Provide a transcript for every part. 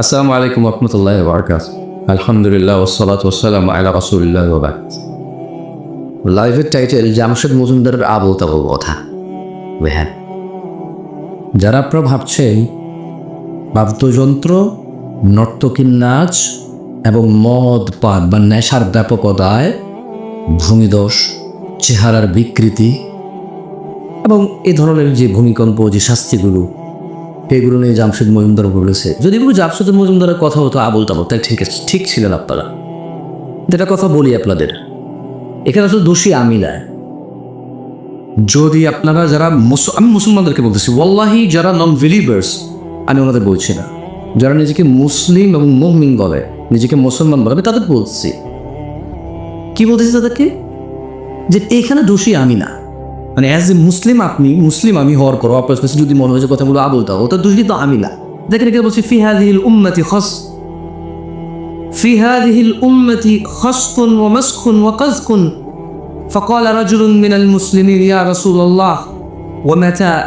আসসালামু আলাইকুম রহমতুল্লাহ বারকাত আলহামদুলিল্লাহ ওসলাত ওসালাম আলা রসুল্লাহ লাইভের টাইটেল জামশেদ মজুমদারের আবল তাবল কথা হ্যাঁ যারা আপনারা ভাবছেন, বাদ্যযন্ত্র নর্তকীর নাচ এবং মদ পান বা নেশার ব্যাপকতায় ভূমিদোষ, চেহারার বিকৃতি এবং এ ধরনের যে ভূমিকম্প, যে শাস্তিগুলো এগুলো নিয়ে জামশেদ মজুমদার বলেছে। যদি এগুলো জামশেদ মজুমদারের কথা হতো, আবুল তাবল তাই ঠিক আছে, ঠিক ছিলেন আপনারা। যেটা কথা বলি আপনাদের। এখানে আসলে দোষী আমি না। যদি আপনারা যারা আমি মুসলমানদেরকে বলতেছি, ওয়াল্লাহি যারা নন বিলিভার্স আমি ওনাদের বলছি না। যারা নিজেকে মুসলিম এবং মুমিন বলে, নিজেকে মুসলমান বলে, আমি তাদের বলছি। কি বলতেছি তাদেরকে? যে এখানে দোষী আমি না। মানে অ্যাজ এ মুসলিম আপনি মুসলিম আমি হওয়ার পর আপনার কাছে যদি মনে হয় যে কথাগুলো আবল তাও ওটা দোষী তো আমি না দেখেন এখানে বলছি ফিহাদিহিল উম্মতি খস في هذه الأمة خسق ومسخ وقذق فقال رجل من المسلمين يا رسول الله ومتى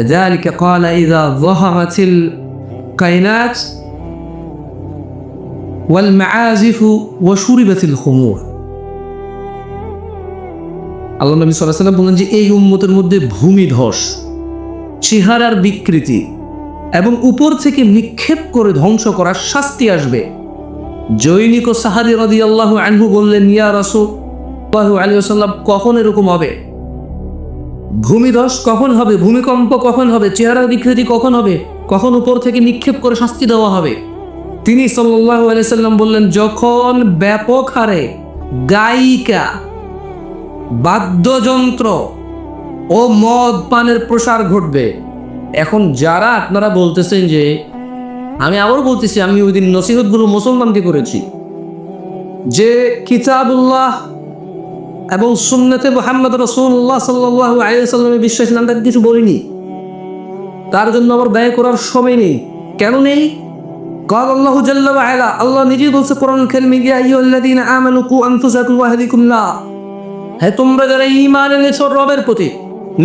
ذلك قال إذا ظهرت القينات والمعازف وشربت الخمور আল্লাহ নবী সাল্লাম বললেন যে, এই উম্মতের মধ্যে ভূমিধস চেহারার বিকৃতি এবং উপর থেকে নিক্ষেপ করে ধ্বংস করার শাস্তি আসবে। জৈনিক ও সাহাদি রদি আল্লাহ আনহু বললেন, ইয়া রসুল আলী আসাল্লাম কখন এরকম হবে? ভূমিধস কখন হবে? ভূমিকম্প কখন হবে? চেহারার বিকৃতি কখন হবে? কখন উপর থেকে নিক্ষেপ করে শাস্তি দেওয়া হবে? তিনি সাল্লাহ আলাইসাল্লাম বললেন, যখন ব্যাপক হারে গায়িকা বাদ্যযন্ত্র ও মদ পানের প্রসার ঘটবে এখন যারা আপনারা বলতেছেন যে আমি আবার বলতেছি আমি ওই দিন নসিহতগুলো মুসলমানকে করেছি যে কিতাবুল্লাহ এবং সুন্নতে মোহাম্মদ রসুল্লাহ সাল্লাহ আলিয়াল্লামে বিশ্বাস ছিলাম তাকে কিছু বলিনি তার জন্য আমার ব্যয় করার সময় নেই কেন নেই قال الله جل وعلا আল্লাহ নিজেই বলছে কোরআন খেলমে গিয়া আইয়ুহাল্লাযীনা আমানু কু আনফুসাকুম ওয়া আহলিকুম নার হ্যাঁ তোমরা যারা ঈমান এনেছো রবের প্রতি,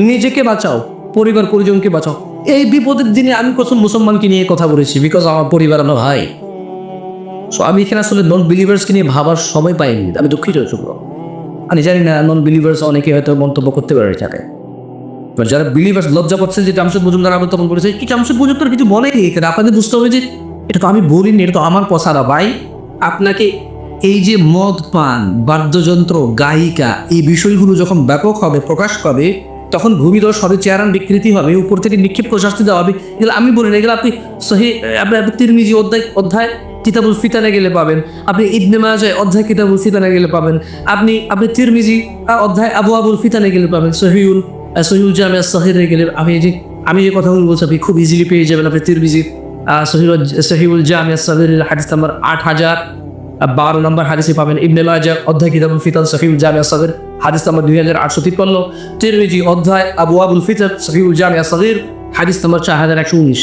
নিজেকে বাঁচাও, পরিবার পরিজনকে বাঁচাও। এই বিপদের দিনে আমি কত মুসলমানকে নিয়ে কথা বলেছি বিকজ আমার পরিবার, আমার ভাই। সো আমি এখানে আসলে নন বিলিভার্সকে নিয়ে ভাবার সময় পাইনি। আমি দুঃখিত, শুক্র। আমি জানি না নন বিলিভার্স অনেকে হয়তো মন্তব্য করতে পারে থাকে যারা বিলিভার্স লজ্জা পাচ্ছে যে জামশেদ মজুমদার আমি তখন বলেছে, কি জামশেদ মজুমদার কিছু বলেনি এখানে? আপনাদের বুঝতে হবে যে, এটা তো আমি বলিনি, এটা তো আমার কথা ভাই, আপনাকে এই যে মদ পান, বাদ্যযন্ত্র, গায়িকা, এই বিষয়গুলো যখন ব্যাপক হবে প্রকাশ পাবে, তখন ভূমিদশ হবে চেয়ারান বিকৃতি হবে, উপর থেকে নিক্ষেপ করে শাস্তি দেওয়া হবে। এগুলো আমি বলি না, এগুলো আপনি সহি, আপনি তিরমিজি অধ্যায় অধ্যায় কিতাবুল ফিতানে গেলে পাবেন, আপনি ইবনে মাজায় অধ্যায় কিতাবুল ফিতানে গেলে পাবেন, আপনি আপনি তিরমিজি অধ্যায় আবু আবুল ফিতানে গেলে পাবেন, সহিউল সহিউল জামিয়া সহিরে গেলে, আমি যে আমি যে কথাগুলো বলছি, আপনি খুব ইজিলি পেয়ে যাবেন, আপনি তিরমিজি সহিউল সহিউল জামিয়া সহির হাদিস নাম্বার আট হাজার। বারো নম্বর হাদিসে পাবেন ইবনে মাজা অধ্যায় কিতাবুল ফিতান সহিউল জামিয়া সহির হাদিস নাম্বার দুই হাজার আটশো তিপ্পান্ন। তিরমিজি, অধ্যায় আবু আবুল ফিতর সহিউল জামিয়া সহির হাদিস নাম্বার চার হাজার একশো উনিশ।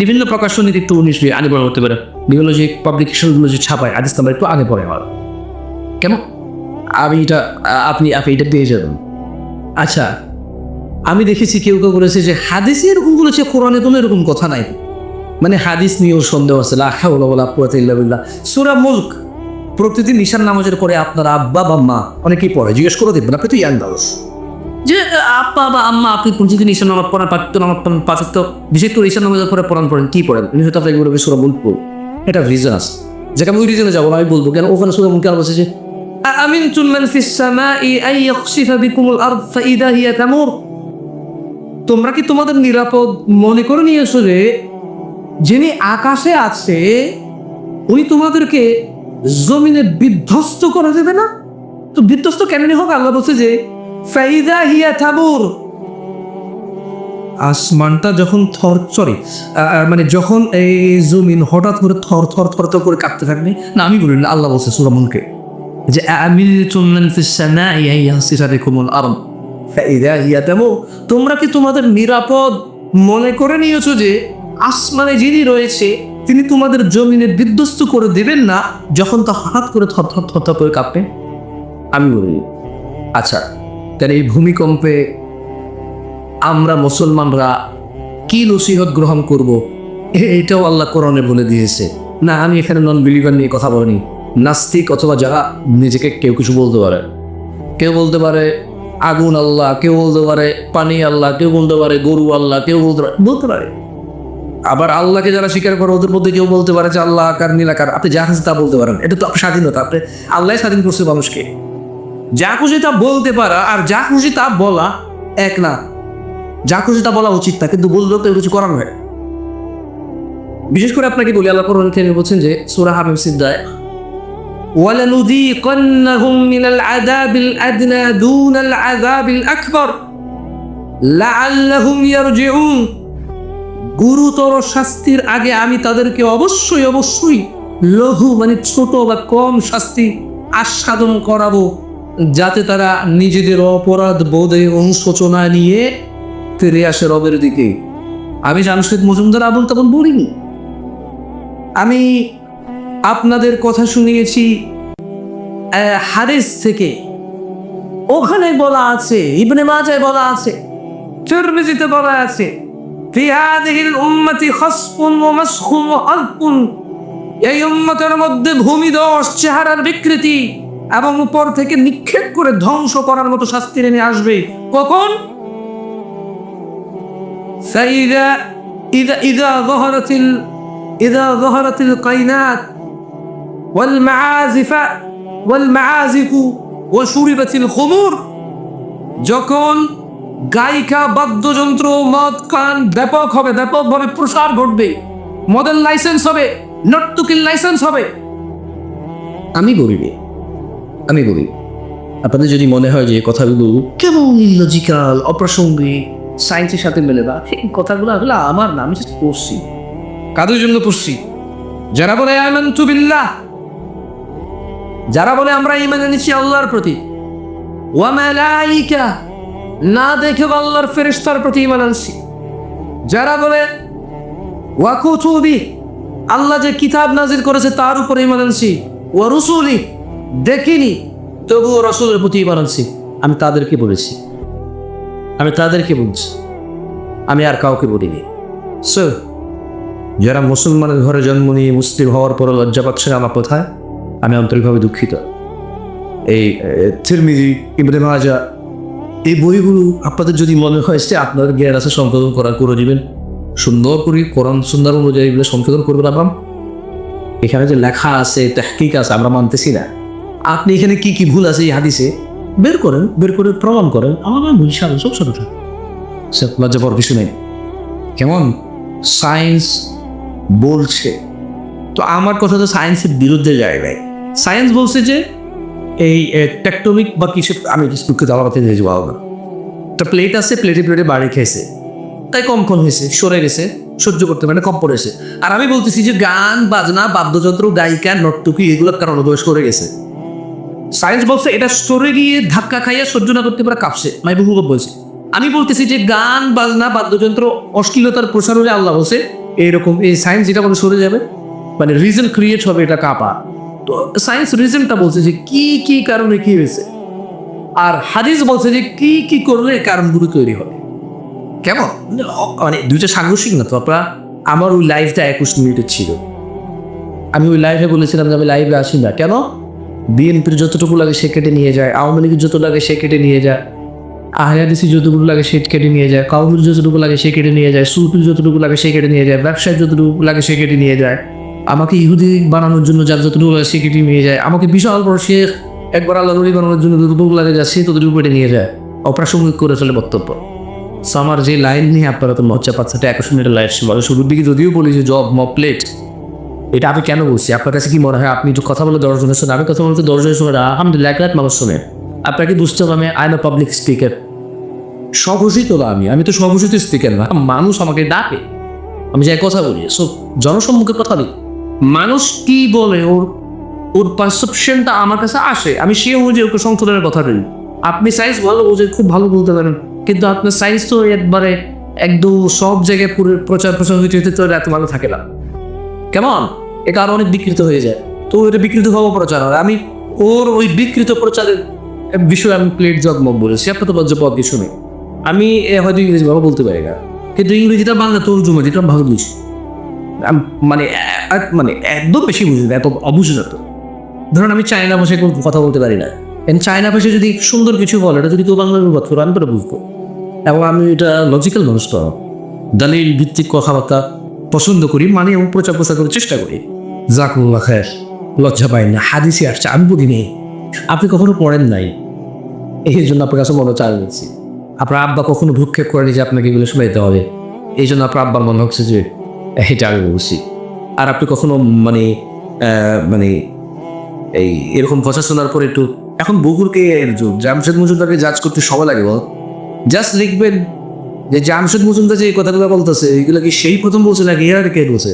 বিভিন্ন প্রকাশনীতে একটু উনিশ নিয়ে আগে পড়া হতে পারে। বিভিন্ন যে পাবলিকেশনগুলো যে ছাপায়, হাদিস নাম্বার একটু আগে পড়ে আমার কেন আমি এটা, আপনি আপনি এটা পেয়ে যাবেন। আচ্ছা আমি দেখেছি কেউ কেউ বলেছে যে হাদিসে এরকম বলেছে কোরআনে কোনো এরকম কথা নাই। মানে হাদিস নিয়েও সন্দেহ আছে লা হাওলা ওয়ালা কুওয়াতা ইল্লা বিল্লাহ সূরা মুলক প্রতিদিন ঈশান নামাজের পরে আপনার আব্বা বা মা অনেকেই পড়ে জিজ্ঞেস করে দেখবেন আপনি তো ইয়াং মানুষ যে আব্বা বা আম্মা আপনি প্রতিদিন ঈশান নামাজ পড়ান পাঁচত্ব নামাজ পড়ান পাঁচত্ব বিশেষ করে ঈশান নামাজের পরে পড়ান পড়েন কি পড়েন উনি হয়তো আপনাকে বলবে সূরা মুলক পড়ুন। এটা রিজন আছে যেটা আমি ওই রিজনে যাবো না, আমি বলবো কেন ওখানে সূরা মুলক আর বলছে যে أأمنتم من في السماء أن يخسف بكم الأرض فإذا هي تمور তোমরা কি তোমাদের নিরাপদ মনে করে নিয়েছো যে যিনি আকাশে আছে, উনি তোমাদেরকে জমিনে বিধ্বস্ত করে দেবে না? তো বিধ্বস্ত কেন হোক, আল্লাহ বলছে যে, ফাইদা হিয়া থাবুর আসমানটা যখন থর সরি মানে যখন এই জমিন হঠাৎ করে থর থর থর থর করে কাঁপতে থাকবে না, আমি বলি না আল্লাহ বলছে সুরামনকে যে তোমরা কি তোমাদের নিরাপদ মনে করে নিয়েছো যে আসমানে যিনি রয়েছে, তিনি তোমাদের জমিনে বিধ্বস্ত করে দেবেন না, যখন তা হঠাৎ করে থর থর থর থর করে কাঁপবে? আমি বলি আচ্ছা তাহলে এই ভূমিকম্পে আমরা মুসলমানরা কি নসিহত গ্রহণ করব? এটাও আল্লাহ কোরআনে বলে দিয়েছে। না, আমি এখানে নন বিলিভার নিয়ে কথা বলিনি। নাস্তিক অথবা যারা নিজেকে কেউ কিছু বলতে পারে। কেউ বলতে পারে আগুন আল্লাহ, কেউ বলতে পারে পানি আল্লাহ, কেউ বলতে পারে গরু আল্লাহ, কেউ বলতে পারে বলতে পারে। আবার আল্লাহকে যারা স্বীকার করে, ওদের মধ্যে কেউ বলতে পারে যে আল্লাহ আকার। নীলাকার আপনি যা খুশি তা বলতে পারেন। এটা তো স্বাধীনতা। আপনি আল্লাহ স্বাধীন করছে মানুষকে। যা খুশি তা বলতে পারা আর যা খুশি তা বলা এক না। যা খুশি তা বলা উচিত না, কিন্তু বললেও তো কিছু করানো হয় বিশেষ করে আপনাকে বলি, আল্লাহ কোরআন কেন বলছেন যে সুরা হামিম সিদ্দায় ওয়ালানুযীকান্নাহুম মিনাল আযাবিল আদনা দুনাল আযাবিল আকবার, লাআল্লাহুম ইয়ারজিউন। গুরুতর শাস্তির আগে আমি তাদেরকে অবশ্যই অবশ্যই লঘু মানে ছোট বা কম শাস্তি আস্বাদন করাবো, যাতে তারা নিজেদের অপরাধ বোধে অনুশোচনা নিয়ে ফিরে আসে রবের দিকে। আমি জামশেদ মজুমদার আবুল তখন বলিনি। আমি আপনাদের কথা শুনিয়েছি হাদিস থেকে। ওখানে বলা আছে, ইবনে মাজায় বলা আছে, তিরমিজিতে বলা আছে في هذه الأمة خصف ومسخ وحلق এই উম্মতের মধ্যে ভূমিদশ চেহারার বিকৃতি এবং উপর থেকে নিক্ষেপ করে ধ্বংস করার মতো শাস্তি নেমে আসবে কখন فإذا إذا إذا ظهرت ال إذا ظهرت القينات والمعازف والمعازف وشربت الخمور যখন গায়িকা বাদ্যযন্ত্র মদ কান ব্যাপক হবে ব্যাপকভাবে প্রসার ঘটবে। মডেল লাইসেন্স হবে নর্তুকির লাইসেন্স হবে। আমি গরিবি। আমি গরিব। আপনাদের যদি মনে হয় যে কথাগুলো কেমন ইলজিক্যাল অপ্রাসঙ্গিক সায়েন্সের সাথে মেলে না সেই কথাগুলো আসলে আমার না আমি পড়ছি। কাদের জন্য পড়ছি? যারা বলে আনন্তু বিল্লাহ যারা বলে আমরা ইমান এনেছি আল্লাহর প্রতি। ওয়ামালাইকা না দেখে আল্লাহর ফেরেশতার প্রতি ইমান আনছি। যারা বলে ওয়াকুতুবি আল্লাহ যে কিতাব নাজির করেছে তার উপরে ইমান আনছি। ওয়া রসুলি দেখিনি, তবুও রসুলের প্রতি ইমান আনছি। আমি তাদেরকে বলেছি। আমি তাদেরকে বলছি। আমি আর কাউকে বলিনি। সো যারা মুসলমানের ঘরে জন্ম নিয়ে মুসলিম হওয়ার পর লজ্জা পাচ্ছেন আমার কোথায়, আমি আন্তরিকভাবে দুঃখিত। এই থিরমিজি ইবনে মাজা এই বইগুলো আপনাদের যদি মনে হয় যে আপনার জ্ঞান আছে সংশোধন করার, করে দিবেন। সুন্দর করে কোরআন সুন্দর অনুযায়ী এগুলো সংশোধন করবেন আবাম এখানে যে লেখা আছে, তেহকিক আছে, আমরা মানতেছি না। আপনি এখানে কি কি ভুল আছে এই হাদিসে? বের করেন, বের করে প্রমাণ করেন। আমার ভুল সাল সব ছোট সে লজ্জা পাওয়ার কিছু নেই। কেমন? সায়েন্স বলছে। তো আমার কথা তো সায়েন্সের বিরুদ্ধে যায় নাই। সায়েন্স বলছে যে এই টেকটনিক বা কিছু আমি দুঃখিত আমার কথা দিয়ে যাব না একটা প্লেট আছে প্লেটে প্লেটে বাড়ি খেয়েছে তাই কম কম হয়েছে সরে গেছে সহ্য করতে পারে না, কম পড়েছে। আর আমি বলতেছি যে গান বাজনা বাদ্যযন্ত্র গায়িকা নর্তকী এগুলোর কারণ বয়স করে গেছে। সায়েন্স বলছে এটা সরে গিয়ে ধাক্কা খাইয়া সহ্য না করতে পারে কাঁপছে। মাই বহু বলছে। আমি বলতেছি যে গান বাজনা বাদ্যযন্ত্র অশ্লীলতার প্রসার হলে আল্লাহ বলছে এইরকম এই সায়েন্স যেটা বলে সরে যাবে মানে রিজন ক্রিয়েট হবে এটা কাঁপা। তো সায়েন্স রিজনটা বলছে যে কি কি কারণে কি হয়েছে? আর হাদিস বলছে যে কি কি করলে কারণগুলো তৈরি হবে কেমন? মানে দুইটা সাংঘর্ষিক না তো আপনারা আমার ওই লাইফটা একুশ মিনিটের ছিল। আমি ওই লাইভে বলেছিলাম যে আমি লাইভে আসি না। কেন? বিএনপির যতটুকু লাগে সে কেটে নিয়ে যায় আওয়ামী লীগের যত লাগে সে কেটে নিয়ে যায় আহলাদিসি যতটুকু লাগে সে কেটে নিয়ে যায় কাউমির যতটুকু লাগে সে কেটে নিয়ে যায় সুফির যতটুকু লাগে সে কেটে নিয়ে যায় ব্যবসায় যতটুকু লাগে সে কেটে নিয়ে যায়। আমাকে ইহুদি বানানোর জন্য যার যতটুকু সে কেটে নিয়ে যায়। আমাকে বিশাল বড় শেখ একবার আল্লাহ নবী বানানোর জন্য যতটুকু লাগে সে ততটুকু কেটে নিয়ে যায়। অপ্রাসঙ্গিক করে চলে বক্তব্য। So, আমার যে লাইন নিয়ে আপনারা তো লজ্জা পাচ্ছে এটা একশো মিনিটের লাইফ ছিল। শুরুর দিকে যদিও বলি যে জব মব প্লেট এটা আমি কেন বলছি? আপনার কাছে কি মনে হয়? আপনি একটু কথা বলে দশজনের শোনেন আমি কথা বলতে দশজনের শোনে আলহামদুলিল্লাহ এক মানুষ শোনে। আপনাকে বুঝতে হবে আমি আই এম পাবলিক স্পিকার স্বঘোষিত না আমি? আমি তো স্বঘোষিত স্পিকার না। মানুষ আমাকে ডাকে। আমি যাই কথা বলি। সো জনসম্মুখে কথা বলি। মানুষ কি বলে ওর ওর পারসেপশনটা আমার কাছে আসে? আমি সে অনুযায়ী ওকে সংশোধনের কথা বলি। আপনি সায়েন্স ভালো বুঝে খুব ভালো বলতে পারেন। কিন্তু আপনার সায়েন্স তো একবারে একদম সব জায়গায় পুরো প্রচার প্রসার হইতে হইতে তো এত ভালো থাকে না। কেমন এটা আরও অনেক বিকৃত হয়ে যায়। তো এটা বিকৃত হওয়া প্রচার হয়। আমি ওর ওই বিকৃত প্রচারের বিষয়ে আমি প্লেট জগমগ বলেছি আপনার তো লজ্জা পাওয়ার কিছু নেই আমি হয়তো ইংরেজি ভালো বলতে পারি না। কিন্তু ইংরেজিটা বাংলা তর্জমা যেটা ভালো বুঝি। মানে মানে একদম বেশি বুঝি না, এত অবুঝে যেত। ধরুন আমি চায়না ভাষায় কোনো কথা বলতে পারি না। চায়না ভাষায় যদি সুন্দর কিছু বলে, এটা যদি কেউ বাংলা অনুবাদ করে আমি তো বুঝব। এবং আমি এটা লজিক্যাল মানুষ তো। দলিল ভিত্তিক কথাবার্তা পছন্দ করি মানে এবং প্রচার প্রচার করার চেষ্টা করি। জাকুল্লা খায়ের, লজ্জা পাই না হাদিসে আসছে, আমি বুঝি নেই। আপনি কখনো পড়েন নাই? এই জন্য আপনার কাছে মনে চাল দিচ্ছি আপনার আব্বা কখনো ভূক্ষেপ করেনি যে আপনাকে এগুলো শোনাইতে হবে? এই জন্য আপনার আব্বার মনে হচ্ছে যে এটা আমি বলছি আর আপনি কখনো মানে মানে এই এরকম কথা শোনার পর একটু, এখন বগুড়কে এর জামশেদ মজুমদারকে জাজ করতে সময় লাগে, বল। জাস্ট লিখবেন যে জামশেদ মজুমদার যে এই কথাগুলো বলতেছে, এগুলো কি সেই প্রথম বলছে নাকি এর কে বলছে?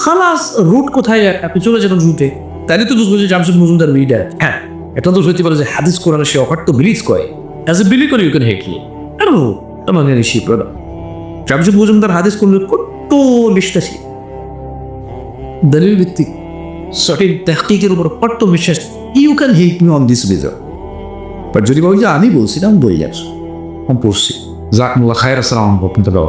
খালাস রুট কোথায়? আপনি চলে যাবেন রুটে তাইলে তো বুঝব যে জামশেদ মজুমদার রিডার হ্যাঁ এটা তো সত্যি বলে যে হাদিস কোরআন সে অফার তো বিলিজ করে অ্যাজ এ বিলি করে ইউ ক্যান হেক নো আমার শিপ জামশেদ মজুমদার হাদিস করলে কত বিশ্বাসী দলিল ভিত্তিক সঠিক তাহকিকের উপর কত বিশ্বাস you can help me on this reason but যদি বলি যে আমি বলছিলাম বই যাচ্ছ আমি পড়ছি জাকমুল্লা খায়ের আসসালাম রহমতুল্লাহ